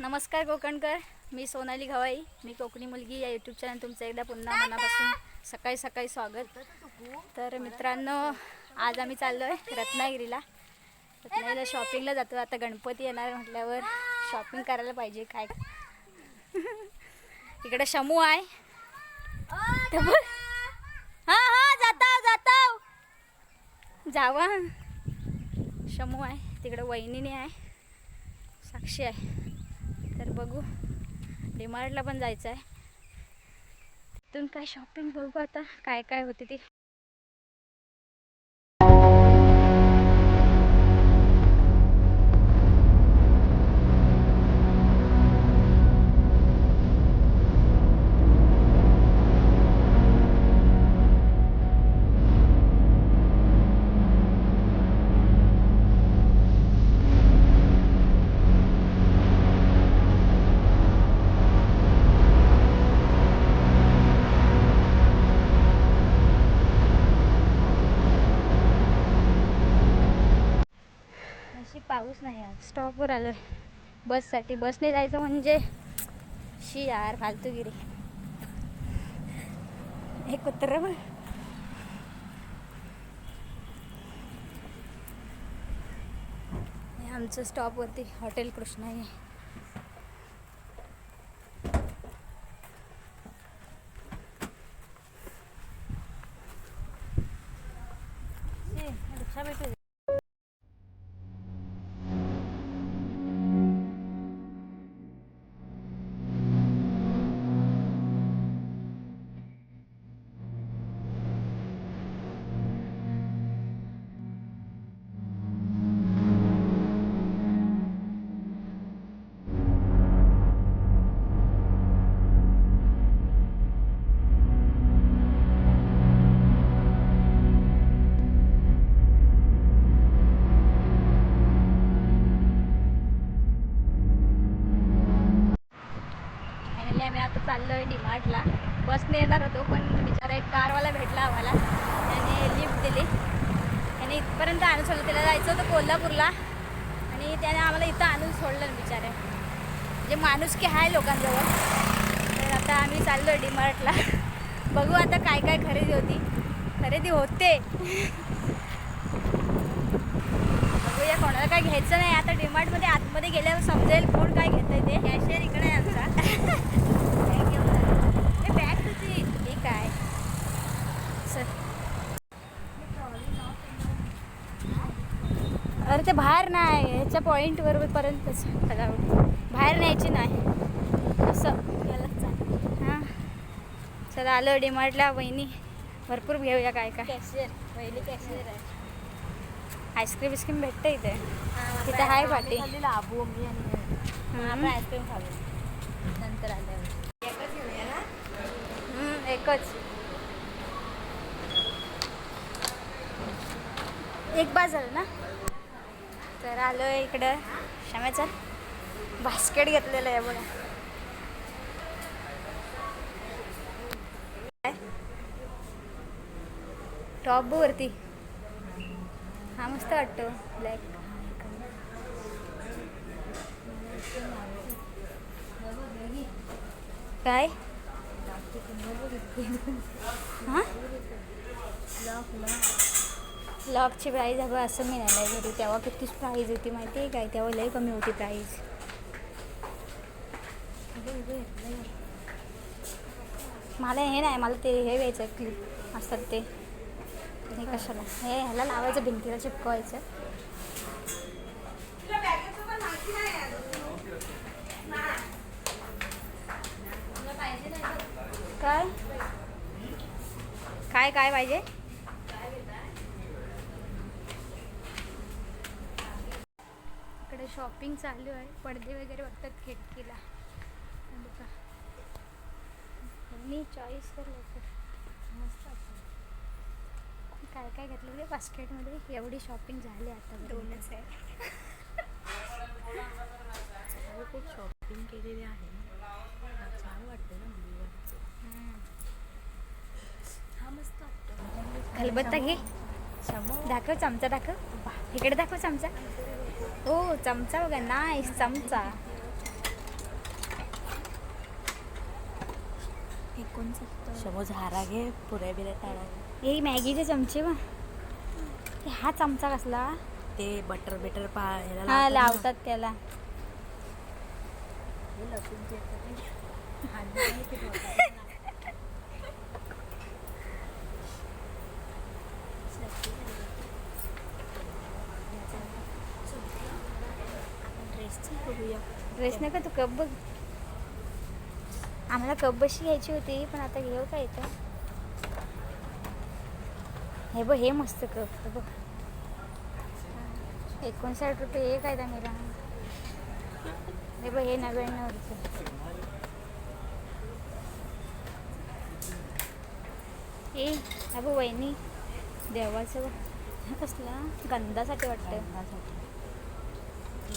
नमस्कार कोकणकर मी सोनाली घवाई. मी कोकणी मुलगी या यूट्यूब चॅनल तुमचं एकदा पुन्हा मनापासून सकाळी सकाळी स्वागत. तर मित्रांनो आज आम्ही चाललो आहे रत्नागिरीला. रत्नागिरीला शॉपिंगला जातो. आता गणपती येणार म्हटल्यावर शॉपिंग करायला पाहिजे काय. इकडे शमू आहे. हा हा जाताव जाताव. जावा. शमू आहे. तिकडे वहिनीने आहे. साक्षी आहे. तर बघू. डीमार्टला पण जायचं आहे तिथून काय शॉपिंग बघू आता. काय काय होते ते. नाही आज. स्टॉपवर आलो बससाठी बसने जायचं म्हणजे शी यार फालतूगिरी. हे कुत्र बघ. हे आमचं स्टॉपवरती हॉटेल कृष्णा आहे. रिक्षा भेटू जायचं होतं कोल्हापूरला आणि त्याने आम्हाला इथं आणून सोडलं बिचारे. म्हणजे माणुसकी आहे लोकांजवळ. तर आता आम्ही चाललो आहे डीमार्टला. बघू आता काय काय खरेदी होती. खरेदी होते. बघूया कोणाला काय घ्यायचं नाही. आता डीमार्टमध्ये आतमध्ये गेल्यावर समजेल कोण काय घेतंय ते. कॅशियर इकडे आमचा बॅग घेऊन जा. ए, बॅग तुझी ठीक आहे चल. अरे ते बाहेर नाही ह्याच्या पॉईंट बरोबर पर्यंतच बाहेर न्यायची नाही. असं. हां. चल आलो डीमार्टला. वहिनी भरपूर घेऊया काय काय. कॅशियर पहिली कॅशियर आहे. आईस्क्रीम बिस्क्रीम भेटतं इथे. तिथे आहे पाटी लाबू मी आणि. आईस्क्रीम खाऊ नंतर आल्यावर. एकच एक बाज झालं ना? तर आलो इकडं. क्षम्याचं बास्केट घेतलेलं आहे बघा. काय? टॉप वरती. हा मस्त वाटतो. ब्लॅक काय? हां? लॉकची प्राईज हवं असं मी नाही घरी तेव्हा कितीच प्राईज होती माहिती आहे काय? तेव्हा लई कमी होती प्राईज मला हे नाही मला ते हे घ्यायचं क्लिप असतात ते. हे कशाला? हे ह्याला लावायचं भिंतीला चिपकवायचं. काय? काय काय पाहिजे? शॉपिंग चालू आहे. पडदे वगैरे बघतात खिडकीला. बघा. मी चॉईस कर लवकर. मस्त. काय काय घेतलं रे बास्केटमध्ये? एवढी शॉपिंग झाली आता दोनच आहे. खूप शॉपिंग केलेली आहे. छान वाटतं ना हा मस्त वाटतो. खलबत्ता घे. दाखव चमचा दाखव. इकडे दाखव चमचा. ओ चमचा बघा नाईस चमचा एकोणसत्तर हारा घे पुऱ्या हे मॅगीचे चमचे हा चमचा कसला ते बटर बिटर पा ह्याला लावतात ना. लावतात त्याला ड्रेसचं बघूया. ड्रेस नका तू कप बघ. आम्हाला कप बशी घ्यायची होती पण आता घेऊ का इथं? हे बघ हे मस्त कप बघ. एकोणसाठ रुपये एक आहे मेरा हे बघ हे नव्याण्णव रुपये. ए अगं वहिनी देवाचं कसला गंधासाठी वाटतं गंधासाठी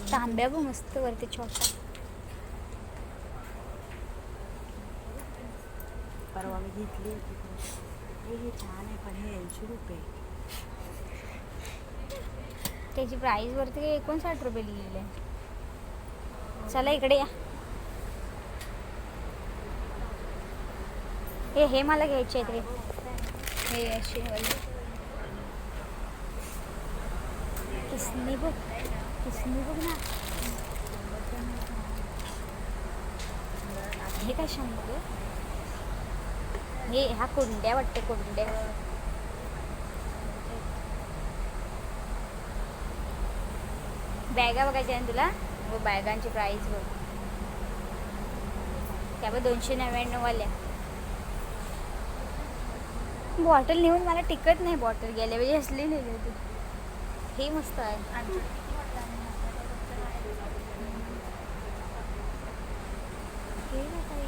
तांब्या बघ मस्त वरती छोटा. परवा मी घेतली होती. हे छान आहे पण हे ऐंशी रुपये. त्याची प्राईस वरती एकोणसाठ रुपये लिहिलेले आहे. चला इकडे या. हे हे मला घ्यायचे आहेत रे. हे वाले. किसनी बघ. हे काय शंभर हे ह्या कुंड्या वाटते कुंड्या बॅगा बघायच्या आहे ना तुला हो बॅगांची प्राईस बघ त्या दोनशे नव्याण्णववाल्या बॉटल नेऊन मला टिकत नाही बॉटल गेल्या वेळी असली नेली होती हे मस्त आहे हे ना ताई.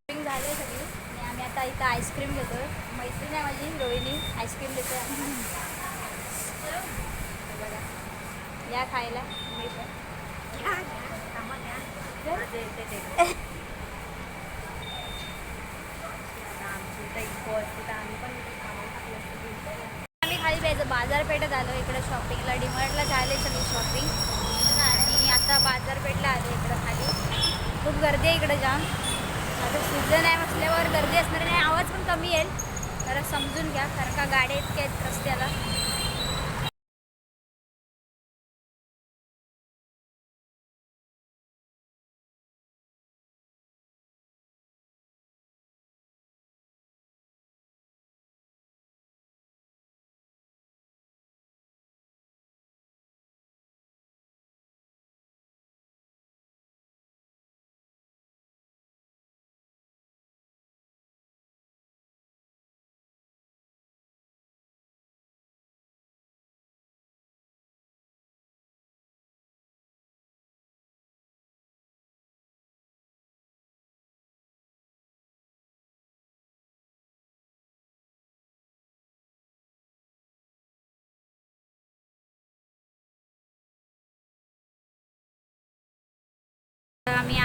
Shopping झाले सगळी आणि आम्ही आता आईस्क्रीम घेतो. मैत्रीण आहे माझी रोहिणी आईस्क्रीम देतो. बघा या खायला मी पण ते. आम्ही पण आम्ही खाली जायचं बाजारपेठेत आलो इकडे शॉपिंगला डिमार्टला झाले सगळी शॉपिंग आणि आता बाजारपेठला आलो इकडं खाली. खूप गर्दी आहे इकडे जाम. आता सीझन आहे म्हटल्यावर गर्दी असणार नाही आवाज पण कमी येईल. जरा समजून घ्या सारखा गाड्या इतक्या आहेत रस्त्याला.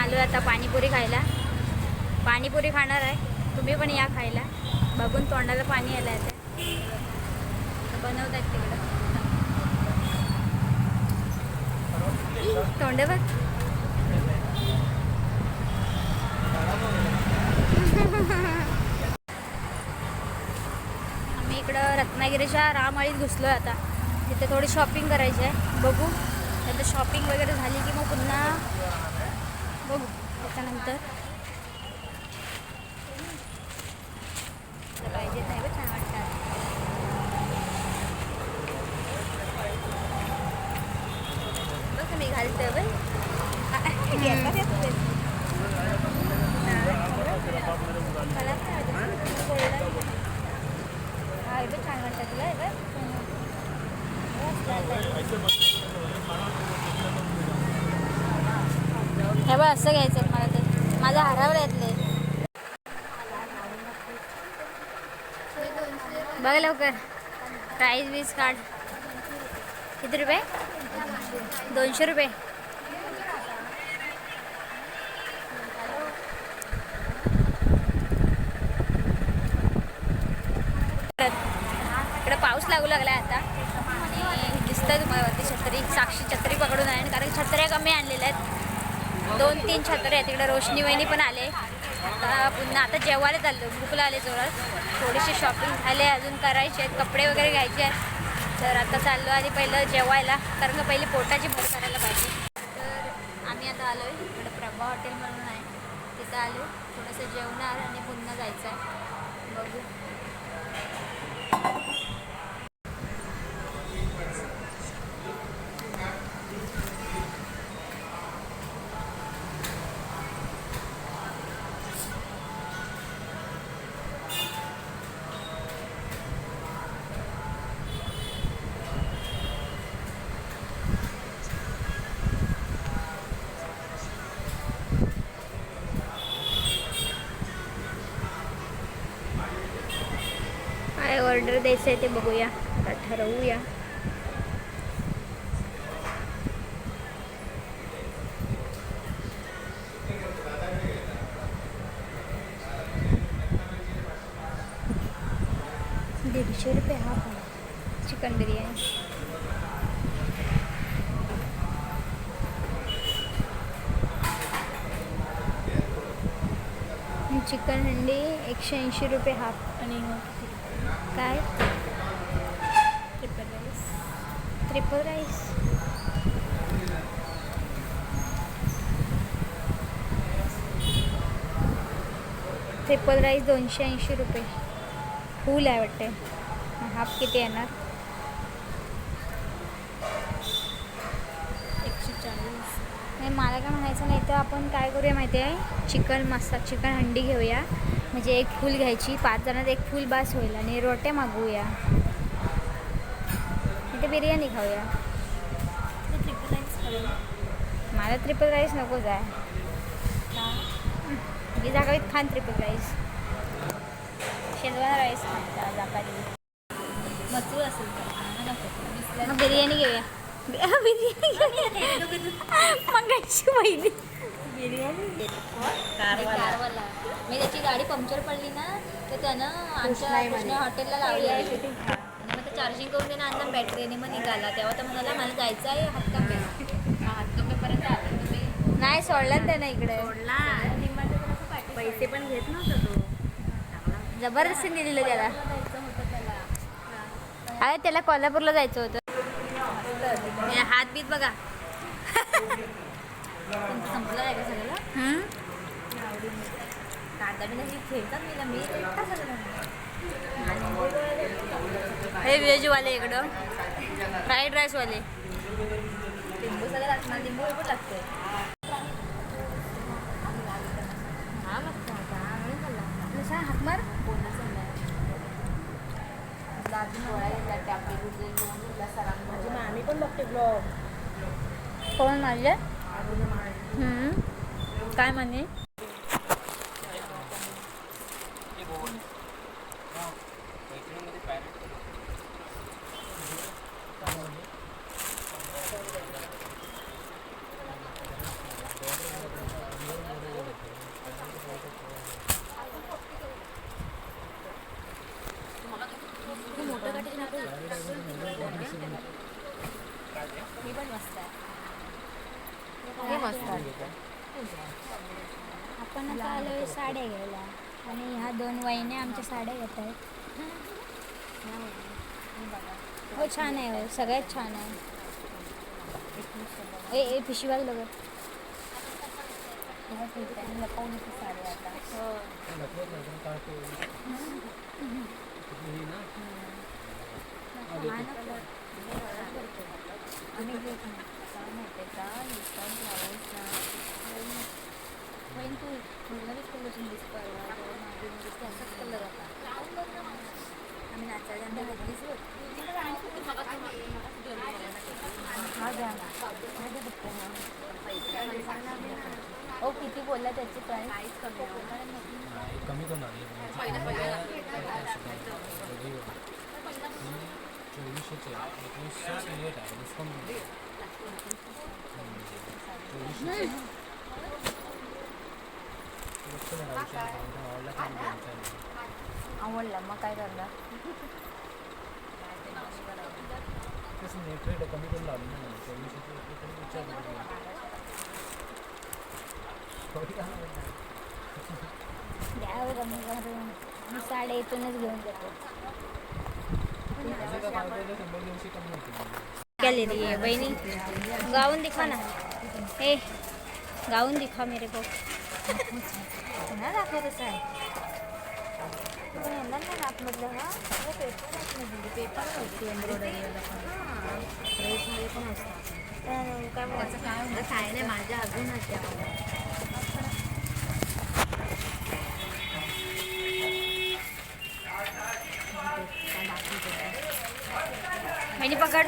आलो आता पाणीपुरी खायला. पाणीपुरी खाणार आहे. तुम्ही पण या खायला. बघून तोंडाला पाणी यायला येते बनवत आहेत तिकडं. तोंड बघ. आम्ही इकडं रत्नागिरीच्या रामाळीत घुसलो आता. तिथे थोडी शॉपिंग करायची आहे. बघू. नंतर शॉपिंग वगैरे झाली की मग पुन्हा बघू त्याच्यानंतर पाहिजे नाही बघ छान वाटतात बघ मी घालते बघ मला काय आवडतं? golden. हा, हे बघ छान वाटतं तुला हे बघ. हे बघ असं घ्यायचं मला ते माझा हरावर येतले बघ लवकर. प्राईस वीस काढ. किती रुपये? दोनशे रुपये. इकडं पाऊस लागू लागला आता. आणि दिसतंय तुम्हाला वरती छत्री साक्षी छत्री पकडून आहे कारण छत्र्या कमी आणलेल्या आहेत दोन तीन छत्रे आहेत. तिकडे रोशनी वहिनी पण आले. आता पुन्हा आता जेवायला चाललो भूकला आले जोरात. थोडीशी शॉपिंग झाले अजून करायचे आहेत. कपडे वगैरे घ्यायचे आहेत. तर आता चाललो आधी पहिलं जेवायला. कारण का पहिले पोटाची भर करायला पाहिजे. तर आम्ही आता आलो आहे इकडं प्रभा हॉटेल म्हणून आहे. तिथं आलो थोडंसं जेवणार आणि पुन्हा जायचं आहे. बघू. ऑर्डर द्यायचं आहे ते बघूया आता ठरवूया दीडशे रुपये हा पण चिकन बिर्याणी चिकन हंडी एकशे ऐंशी रुपये हाफ़ आणि काय triple rice triple rice triple rice दोनशे ऐंशी रुपये. फुल आहे वाटते हाफ किती येणार? एकशे चाळीस. नाही मला काय म्हणायचं नाही तर आपण काय करूया माहिती आहे? चिकन मसा चिकन हंडी घेऊया. म्हणजे एक फुल घ्यायची पाच जणात एक फुल बास होईल आणि रोट्या मागवूया. इथे बिर्याणी खाऊया. मला ट्रिपल राईस नकोच आहे मी जागावीत खान ट्रिपल राईस शेजवान राईस खान जाकारी मचूर असेल तर. नको मग बिर्याणी घेऊया. बिर्याणी पहिली बिर्याणी कारवाला मी त्याची गाडी पंक्चर पडली ना तर त्यानं आमच्या. कृष्णा हॉटेलला लावली आहे. आणि मग ते चार्जिंग करून त्यानं आणला बॅटरीने मग निघाला. तेव्हा तर म्हणाला मला जायचं आहे हातकंबे. हातकंबेपर्यंत आले तुम्ही? नाही सोडलं त्यानं इकडे. सोडला. पैसे पण घेत नव्हता तो. जबरदस्ती दिलेलं त्याला. अरे त्याला कोल्हापूरला जायचं होतं. हे हात बीत बघा. संपलं आहे का सगळं कांदा बिना जी खेळतात मी ना मी सगळं हे व्हेजवाले इकडं फ्राईड राईसवाले लिंबू सगळं लिंबू पण लागते हा लागतो आता म्हणून खाल्ला कसा हात मार माझी मामी पण बघते ब्लॉग कोण माझे काय म्हणे? मोठं पण मस्त आहे. हे मस्त आहे. आपण आता आलो साड्या घ्यायला. आणि ह्या दोन वहिने आमच्या साड्या घेत आहेत. हो छान आहे हो. सगळ्यात छान आहे. ए ए पिशवीवाल बघत लपवून साडी आता. आणि हे. पण का नुसतं ब्लाऊज ना वहीन तू नवीच कलर दिसतो माझी दिसते कलर होता आम्ही नाचायला घातलीच हा ना ओ किती बोलला त्याची प्राईस कमी करून चोवीसशेचे एकोणीसशे रेट आहे. डिस्काउंट आवडला मग काय करणार? कसं नेट रेट कमी करून लावली ना द्या बरं मग मी साड्या इथूनच घेऊन जातो म्हणजे क्या ले रही है बहनी गाउन दिखा ना. ए गाउन दिखा मेरे को. पुन्हा दाखव नाही पेपर पेपर काय होतं काय नाही माझ्या अजून आहे बहिणी पकड.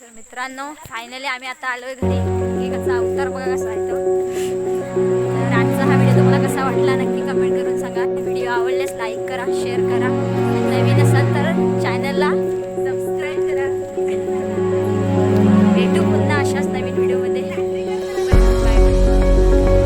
तर मित्रांनो फायनली आम्ही आता आलोय घरी. कसा अवतार बघा कसा आहे तो. तर आजचा हा व्हिडिओ तुम्हाला कसा वाटला नक्की कमेंट करून सांगा. व्हिडिओ आवडल्यास लाईक करा शेअर करा. नवीन असाल तर चॅनलला